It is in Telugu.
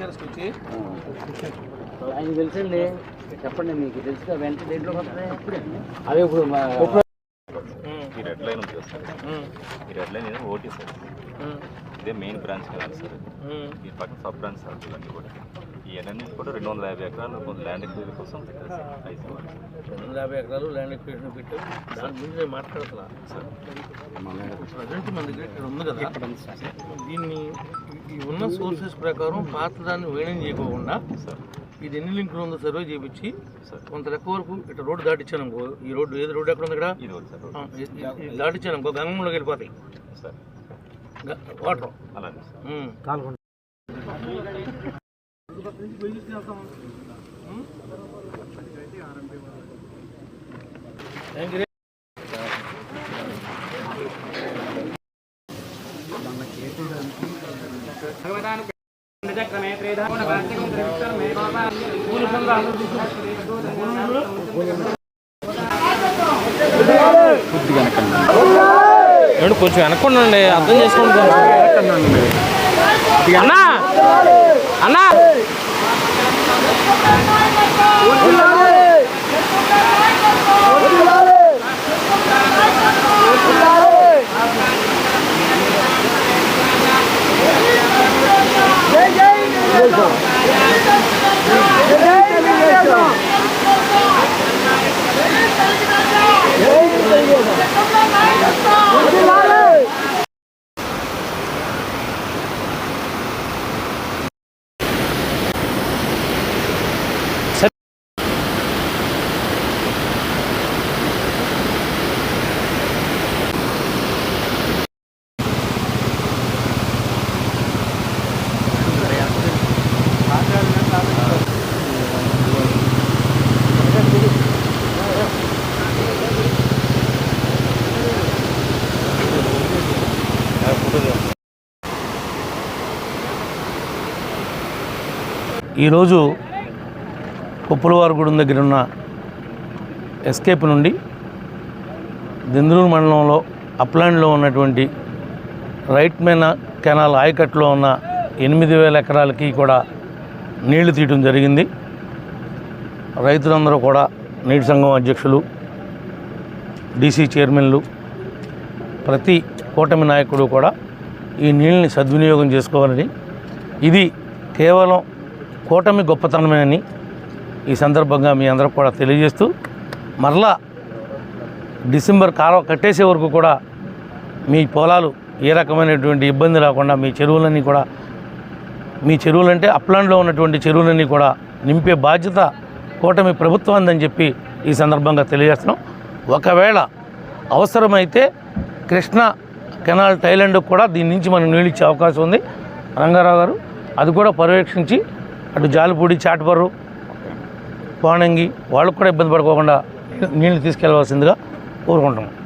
హెచ్ఆర్ఎస్కి వచ్చి ఆయన తెలుసండి చెప్పండి మీకు తెలుసు వెంటనే దేంట్లో వస్తాయి అవి ఇప్పుడు ఈ రెడ్ లైన్ ఉంది సార్. ఈ రెడ్ లైన్ ఓటీ సార్. ఇదే మెయిన్ బ్రాంచ్ కదా సార్. ఈ పక్కన సబ్ బ్రాంచ్ సార్ ఇవన్నీ కూడా. ఈ అన్ని కూడా రెండు వందల యాభై ఎకరాలు కొంత ల్యాండ్ ఎక్విజిషన్ కోసం పెట్టారు సార్ వాళ్ళు. రెండు వందల యాభై ఎకరాలు ల్యాండ్ ఎక్విజిషన్ పెట్టారు. దాని గురించి నేను మాట్లాడుతున్నా. సార్. ప్రజెంట్ మన దగ్గర ఇక్కడ ఉంది కదా. దీన్ని ఈ ఉన్న సోర్సెస్ ప్రకారం పాత దాన్ని వేణం చేయకోకుండా సార్ ఇది ఎన్ని లింకులు ఉందో సర్వే చేయించి సార్. కొంత లెక్క వరకు ఇట్లా రోడ్డు దాటిచ్చాను అనుకో. ఈ రోడ్డు ఏది రోడ్డు ఎక్కడ ఉంది ఇక్కడ? దాటిచ్చాను అనుకో గంగంలోకి వెళ్ళిపోతాయి. వాటర్. అలాగే ఏమండి కొంచెం వెనక్కుండండి అర్థం చేసుకోండి అన్నా! అన్నా! ఈరోజు కుప్పలవారిగూడెం దగ్గర ఉన్న ఎస్కేప్ నుండి దింద్రూరు మండలంలో అప్లాండ్లో ఉన్నటువంటి రైట్ మెయిన్ కెనాల్ ఆయకట్లో ఉన్న ఎనిమిది వేల ఎకరాలకి కూడా నీళ్ళు తీయటం జరిగింది. రైతులందరూ కూడా నీటి సంఘం అధ్యక్షులు డీసీ చైర్మన్లు ప్రతి కూటమి నాయకుడు కూడా ఈ నీళ్ళని సద్వినియోగం చేసుకోవాలని. ఇది కేవలం కూటమి గొప్పతనమేనని ఈ సందర్భంగా మీ అందరికి కూడా తెలియజేస్తూ మరలా డిసెంబర్ కాలువ కట్టేసే వరకు కూడా మీ పొలాలు ఏ రకమైనటువంటి ఇబ్బంది రాకుండా మీ చెరువులన్నీ కూడా మీ చెరువులంటే అప్లాండ్లో ఉన్నటువంటి చెరువులన్నీ కూడా నింపే బాధ్యత కూటమి ప్రభుత్వం అందని చెప్పి ఈ సందర్భంగా తెలియజేస్తున్నాం. ఒకవేళ అవసరమైతే కృష్ణ కెనాల్ థైలాండ్ కూడా దీని నుంచి మనం నీళ్ళు ఇచ్చే అవకాశం ఉంది. రంగారావు గారు అది కూడా పర్యవేక్షించి అటు జాలిపూడి చాటపర్రు కోణంగి వాళ్ళకు కూడా ఇబ్బంది పడుకోకుండా నీళ్ళు తీసుకెళ్ళవలసిందిగా కోరుకుంటున్నాం.